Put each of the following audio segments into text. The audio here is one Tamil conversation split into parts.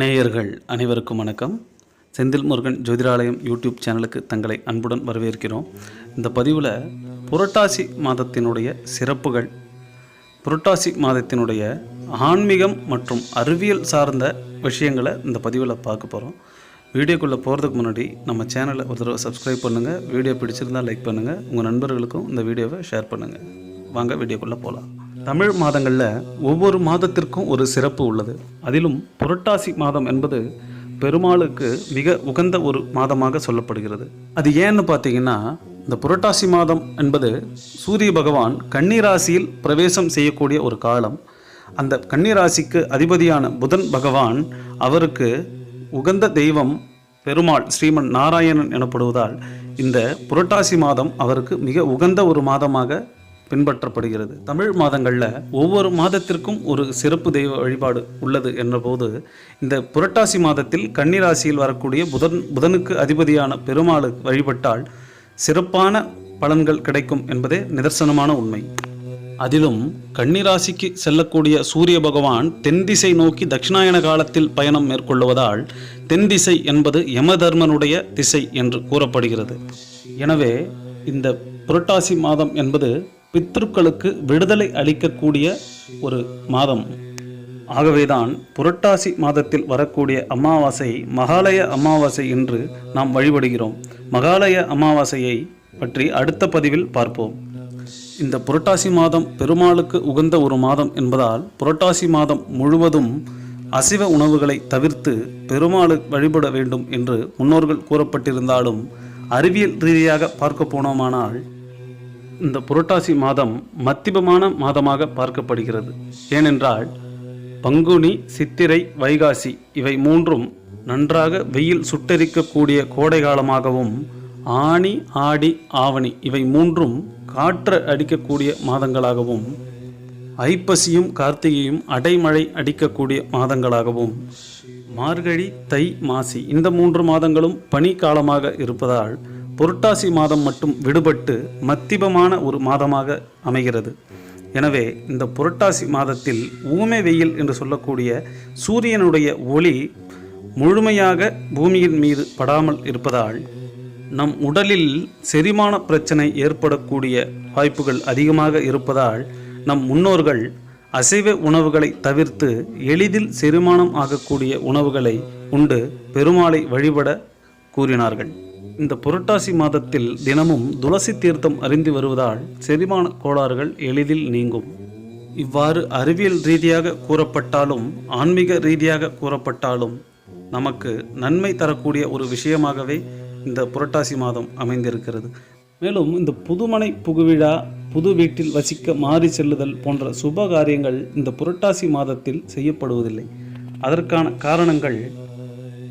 நேயர்கள் அனைவருக்கும் வணக்கம். செந்தில் முருகன் ஜோதிராலயம் யூடியூப் சேனலுக்கு தங்களை அன்புடன் வரவேற்கிறோம். இந்த பதிவில் புரட்டாசி மாதத்தினுடைய சிறப்புகள் புரட்டாசி மாதத்தினுடைய ஆன்மீகம் மற்றும் அறிவியல் சார்ந்த விஷயங்களை இந்த பதிவில் பார்க்க போகிறோம் வீடியோக்குள்ளே போகிறதுக்கு முன்னாடி நம்ம சேனலை ஒரு தடவை சப்ஸ்கிரைப் பண்ணுங்கள் வீடியோ பிடிச்சிருந்தால் லைக் பண்ணுங்கள் உங்கள் நண்பர்களுக்கும் இந்த வீடியோவை ஷேர் பண்ணுங்கள் வாங்க வீடியோக்குள்ளே போகலாம் தமிழ் மாதங்களில் ஒவ்வொரு மாதத்திற்கும் ஒரு சிறப்பு உள்ளது. அதிலும் புரட்டாசி மாதம் என்பது பெருமாளுக்கு மிக உகந்த ஒரு மாதமாக சொல்லப்படுகிறது. அது ஏன்னு பார்த்தீங்கன்னா இந்த புரட்டாசி மாதம் என்பது சூரிய பகவான் கன்னிராசியில் பிரவேசம் செய்யக்கூடிய ஒரு காலம். அந்த கன்னிராசிக்கு அதிபதியான புதன் பகவான் அவருக்கு உகந்த தெய்வம் பெருமாள் ஸ்ரீமன் நாராயணன் எனப்படுவதால் இந்த புரட்டாசி மாதம் அவருக்கு மிக உகந்த ஒரு மாதமாக பின்பற்றப்படுகிறது. தமிழ் மாதங்களில் ஒவ்வொரு மாதத்திற்கும் ஒரு சிறப்பு தெய்வ வழிபாடு உள்ளது என்றபோது இந்த புரட்டாசி மாதத்தில் கன்னிராசியில் வரக்கூடிய புதன் புதனுக்கு அதிபதியான பெருமாள் வழிபட்டால் சிறப்பான பலன்கள் கிடைக்கும் என்பதே நிதர்சனமான உண்மை. அதிலும் கன்னிராசிக்கு செல்லக்கூடிய சூரிய பகவான் தென் திசை நோக்கி தட்சிணாயன காலத்தில் பயணம் மேற்கொள்வதால் தென் திசை என்பது யமதர்மனுடைய திசை என்று கூறப்படுகிறது. எனவே இந்த புரட்டாசி மாதம் என்பது பித்ருக்களுக்கு விடுதலை அளிக்கக்கூடிய ஒரு மாதம். ஆகவேதான் புரட்டாசி மாதத்தில் வரக்கூடிய அமாவாசை மகாலய அமாவாசை என்று நாம் வழிபடுகிறோம். மகாலய அமாவாசையை பற்றி அடுத்த பதிவில் பார்ப்போம். இந்த புரட்டாசி மாதம் பெருமாளுக்கு உகந்த ஒரு மாதம் என்பதால் புரட்டாசி மாதம் முழுவதும் அசைவ உணவுகளை தவிர்த்து பெருமாளை வழிபட வேண்டும் என்று முன்னோர்கள் கூறப்பட்டிருந்தாலும் அறிவியல் ரீதியாக பார்க்க போனோமானால் இந்த புரட்டாசி மாதம் மத்திபமான மாதமாக பார்க்கப்படுகிறது. ஏனென்றால் பங்குனி சித்திரை வைகாசி இவை மூன்றும் நன்றாக வெயில் சுட்டெரிக்கக்கூடிய கோடை காலமாகவும் ஆனி ஆடி ஆவணி இவை மூன்றும் காற்று அடிக்கக்கூடிய மாதங்களாகவும் ஐப்பசியும் கார்த்திகையும் அடைமழை அடிக்கக்கூடிய மாதங்களாகவும் மார்கழி தை மாசி இந்த மூன்று மாதங்களும் பனி காலமாக இருப்பதால் புரட்டாசி மாதம் மட்டும் விடுபட்டு மத்திபமான ஒரு மாதமாக அமைகிறது. எனவே இந்த புரட்டாசி மாதத்தில் ஊமை வெயில் என்று சொல்லக்கூடிய சூரியனுடைய ஒளி முழுமையாக பூமியின் மீது படாமல் இருப்பதால் நம் உடலில் செரிமான பிரச்சனை ஏற்படக்கூடிய வாய்ப்புகள் அதிகமாக இருப்பதால் நம் முன்னோர்கள் அசைவ உணவுகளை தவிர்த்து எளிதில் செரிமானம் ஆகக்கூடிய உணவுகளை உண்டு பெருமாளை வழிபட கூறினார்கள். இந்த புரட்டாசி மாதத்தில் தினமும் துளசி தீர்த்தம் அறிந்து வருவதால் செரிமான கோளாறுகள் எளிதில் நீங்கும். இவ்வாறு அறிவியல் ரீதியாக கூறப்பட்டாலும் ஆன்மீக ரீதியாக கூறப்பட்டாலும் நமக்கு நன்மை தரக்கூடிய ஒரு விஷயமாகவே இந்த புரட்டாசி மாதம் அமைந்திருக்கிறது. மேலும் இந்த புதுமனை புகுவிழா புது வீட்டில் வசிக்க மாறி செல்லுதல் போன்ற சுப காரியங்கள் இந்த புரட்டாசி மாதத்தில் செய்யப்படுவதில்லை. அதற்கான காரணங்கள்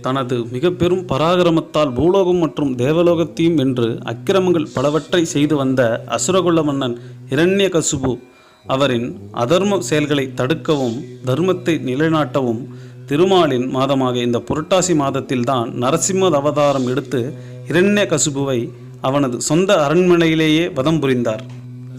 தனது மிக பெரும் பராகிரமத்தால் பூலோகம் மற்றும் தேவலோகத்தையும் வென்று அக்கிரமங்கள் பலவற்றை செய்து வந்த அசுரகுல மன்னன் இரண்யகசுபு அவரின் அதர்ம செயல்களை தடுக்கவும் தர்மத்தை நிலைநாட்டவும் திருமாலின் மாதமாக இந்த புரட்டாசி மாதத்தில்தான் நரசிம்ம அவதாரம் எடுத்து இரண்ய கசுபுவை அவனது சொந்த அரண்மனையிலேயே வதம் புரிந்தார்.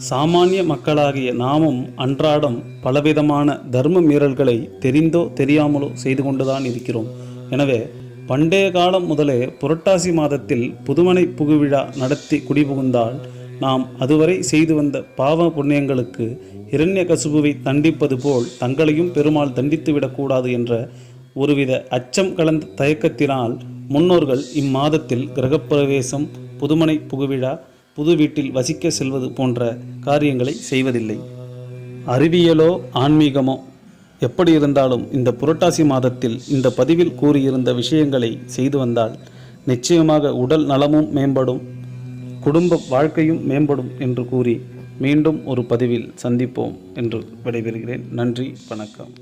சாமானிய மக்களாகிய நாமும் அன்றாடம் பலவிதமான தர்ம மீறல்களை தெரிந்தோ தெரியாமலோ செய்து கொண்டுதான் இருக்கிறோம். எனவே பண்டைய காலம் முதலே புரட்டாசி மாதத்தில் புதுமனை புகுவிழா நடத்தி குடிபுகுந்தால் நாம் அதுவரை செய்து வந்த பாவ புண்ணியங்களுக்கு இரண்ய கசுபுவை தண்டிப்பது போல் தங்களையும் பெருமாள் தண்டித்து விடக்கூடாது என்ற ஒருவித அச்சம் கலந்த தயக்கத்தினால் முன்னோர்கள் இம்மாதத்தில் கிரகப்பிரவேசம் புதுமனை புகுவிழா புது வீட்டில் வசிக்க செல்வது போன்ற காரியங்களை செய்வதில்லை. அறிவியலோ ஆன்மீகமோ எப்படி இருந்தாலும் இந்த புரட்டாசி மாதத்தில் இந்த பதிவில் கூறியிருந்த விஷயங்களை செய்து வந்தால் நிச்சயமாக உடல் நலமும் மேம்படும் குடும்ப வாழ்க்கையும் மேம்படும் என்று கூறி மீண்டும் ஒரு பதிவில் சந்திப்போம் என்று விடைபெறுகிறேன். நன்றி வணக்கம்.